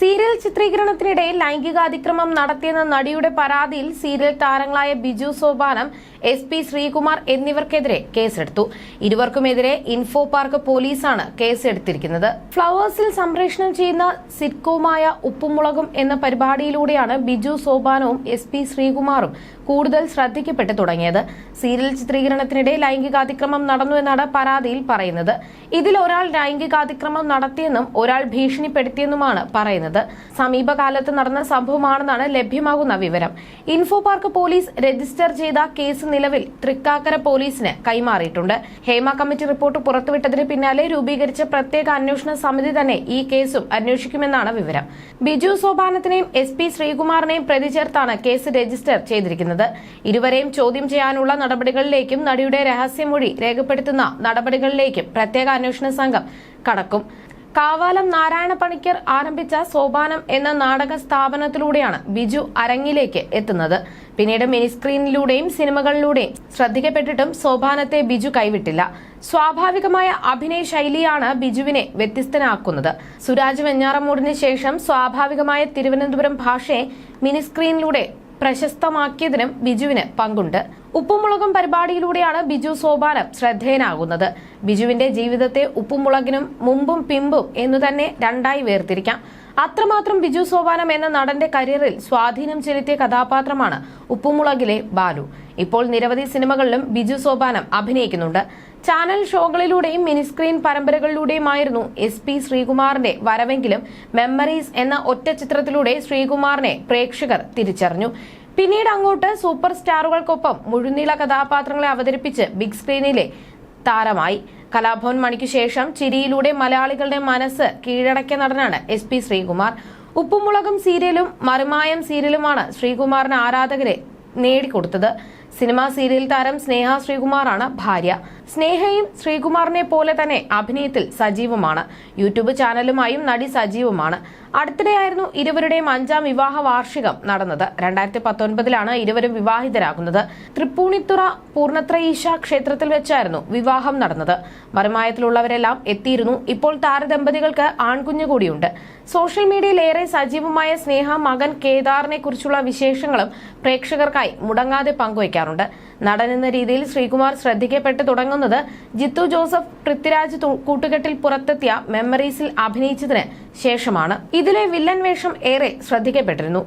Serial ചിത്രീകരണത്തിനിടെ ലൈംഗികാതിക്രമം നടത്തിയെന്ന നടിയുടെ പരാതിയിൽ സീരിയൽ താരങ്ങളായ ബിജു സോപാനം എസ് പി ശ്രീകുമാർ എന്നിവർക്കെതിരെ കേസെടുത്തു. ഇരുവർക്കുമെതിരെ ഇൻഫോ പാർക്ക് പോലീസാണ് കേസെടുത്തിരിക്കുന്നത്. ഫ്ലവേഴ്സിൽ സംപ്രേഷണം ചെയ്യുന്ന സിറ്റ്കോമായ ഉപ്പുമുളകും എന്ന പരിപാടിയിലൂടെയാണ് ബിജു സോപാനവും എസ് പി ശ്രീകുമാറും കൂടുതൽ ശ്രദ്ധിക്കപ്പെട്ടു തുടങ്ങിയത്. സീരിയൽ ചിത്രീകരണത്തിനിടെ ലൈംഗികാതിക്രമം നടന്നു എന്നാണ് പരാതിയിൽ പറയുന്നത്. ഇതിൽ ഒരാൾ ലൈംഗികാതിക്രമം നടത്തിയെന്നും ഒരാൾ ഭീഷണിപ്പെടുത്തിയെന്നുമാണ് പറയുന്നത്. സമീപകാലത്ത് നടന്ന സംഭവമാണെന്നാണ് ലഭ്യമാകുന്ന വിവരം. ഇൻഫോ പാർക്ക് പോലീസ് രജിസ്റ്റർ ചെയ്ത കേസ് നിലവിൽ തൃക്കാക്കര പോലീസിന് കൈമാറിയിട്ടുണ്ട്. ഹേമ കമ്മിറ്റി റിപ്പോർട്ട് പുറത്തുവിട്ടതിന് പിന്നാലെ രൂപീകരിച്ച പ്രത്യേക അന്വേഷണ സമിതി തന്നെ ഈ കേസും അന്വേഷിക്കുമെന്നാണ് വിവരം. ബിജു സോപാനത്തിനെയും എസ് പി ശ്രീകുമാറിനെയും പ്രതി ചേർത്താണ് കേസ് രജിസ്റ്റർ ചെയ്തിരിക്കുന്നത്. ഇരുവരെയും ചോദ്യം ചെയ്യാനുള്ള നടപടികളിലേക്കും നടിയുടെ രഹസ്യമൊഴി രേഖപ്പെടുത്തുന്ന നടപടികളിലേക്കും പ്രത്യേക അന്വേഷണ സംഘം കടക്കും. കാവാലം നാരായണ പണിക്കർ ആരംഭിച്ച സോപാനം എന്ന നാടക സ്ഥാപനത്തിലൂടെയാണ് ബിജു അരങ്ങിലേക്ക് എത്തുന്നത്. പിന്നീട് മിനിസ്ക്രീനിലൂടെയും സിനിമകളിലൂടെയും ശ്രദ്ധിക്കപ്പെട്ടിട്ടും സോപാനത്തെ ബിജു കൈവിട്ടില്ല. സ്വാഭാവികമായ അഭിനയ ശൈലിയാണ് ബിജുവിനെ വ്യത്യസ്തനാക്കുന്നത്. സുരാജ് വെഞ്ഞാറമൂടിന് ശേഷം സ്വാഭാവികമായ തിരുവനന്തപുരം ഭാഷയെ മിനിസ്ക്രീനിലൂടെ പ്രശസ്തമാക്കിയതിനും ബിജുവിന് പങ്കുണ്ട്. ഉപ്പുമുളകും പരിപാടിയിലൂടെയാണ് ബിജു സോപാനം ശ്രദ്ധേയനാകുന്നത്. ബിജുവിന്റെ ജീവിതത്തെ ഉപ്പുമുളകിനും മുമ്പും പിമ്പും എന്നു തന്നെ രണ്ടായി വേർതിരിക്കാം. അത്രമാത്രം ബിജു സോപാനം എന്ന നടന്റെ കരിയറിൽ സ്വാധീനം ചെലുത്തിയ കഥാപാത്രമാണ് ഉപ്പുമുളകിലെ ബാലു. ഇപ്പോൾ നിരവധി സിനിമകളിലും ബിജു സോപാനം അഭിനയിക്കുന്നുണ്ട്. ചാനൽ ഷോകളിലൂടെയും മിനിസ്ക്രീൻ പരമ്പരകളിലൂടെയുമായിരുന്നു എസ് പി ശ്രീകുമാറിന്റെ വരവെങ്കിലും മെമ്മറീസ് എന്ന ഒറ്റ ചിത്രത്തിലൂടെ ശ്രീകുമാറിനെ പ്രേക്ഷകർ തിരിച്ചറിഞ്ഞു. പിന്നീട് അങ്ങോട്ട് സൂപ്പർ സ്റ്റാറുകൾക്കൊപ്പം മുഴുനീള കഥാപാത്രങ്ങളെ അവതരിപ്പിച്ച് ബിഗ് സ്ക്രീനിലെ താരമായി. കലാഭവൻ മണിക്ക് ശേഷം ചിരിയിലൂടെ മലയാളികളുടെ മനസ്സ് കീഴടക്കിയ നടനാണ് എസ് പി ശ്രീകുമാർ. ഉപ്പുമുളകും സീരിയലും മറുമായം സീരിയലുമാണ് ശ്രീകുമാറിന് ആരാധകരെ നേടിക്കൊടുത്തത്. സിനിമാ സീരിയൽ താരം സ്നേഹ ശ്രീകുമാറാണ് ഭാര്യ. സ്നേഹയും ശ്രീകുമാറിനെ പോലെ തന്നെ അഭിനയത്തിൽ സജീവമാണ്. യൂട്യൂബ് ചാനലുമായും നടി സജീവമാണ്. അടുത്തിടെയായിരുന്നു ഇരുവരുടെയും അഞ്ചാം വിവാഹ വാർഷികം നടന്നത്. രണ്ടായിരത്തി പത്തൊൻപതിലാണ് ഇരുവരും വിവാഹിതരാകുന്നത്. തൃപ്പൂണിത്തുറ പൂർണത്രയീശ ക്ഷേത്രത്തിൽ വെച്ചായിരുന്നു വിവാഹം നടന്നത്. വരുമായത്തിലുള്ളവരെല്ലാം എത്തിയിരുന്നു. ഇപ്പോൾ താരദമ്പതികൾക്ക് ആൺകുഞ്ഞു കൂടിയുണ്ട്. സോഷ്യൽ മീഡിയയിൽ ഏറെ സജീവമായ സ്നേഹ മകൻ കേദാറിനെ കുറിച്ചുള്ള വിശേഷങ്ങളും പ്രേക്ഷകർക്കായി മുടങ്ങാതെ പങ്കുവയ്ക്കാറുണ്ട്. നടൻ എന്ന രീതിയിൽ ശ്രീകുമാർ ശ്രദ്ധിക്കപ്പെട്ട് തുടങ്ങുന്നത് ജിത്തു ജോസഫ് പൃഥ്വിരാജ് കൂട്ടുകെട്ടിൽ പുറത്തെത്തിയ മെമ്മറീസിൽ അഭിനയിച്ചതിന് ശേഷമാണ്. ഇതിലെ വില്ലൻ വേഷം ഏറെ ശ്രദ്ധിക്കപ്പെട്ടിരുന്നു.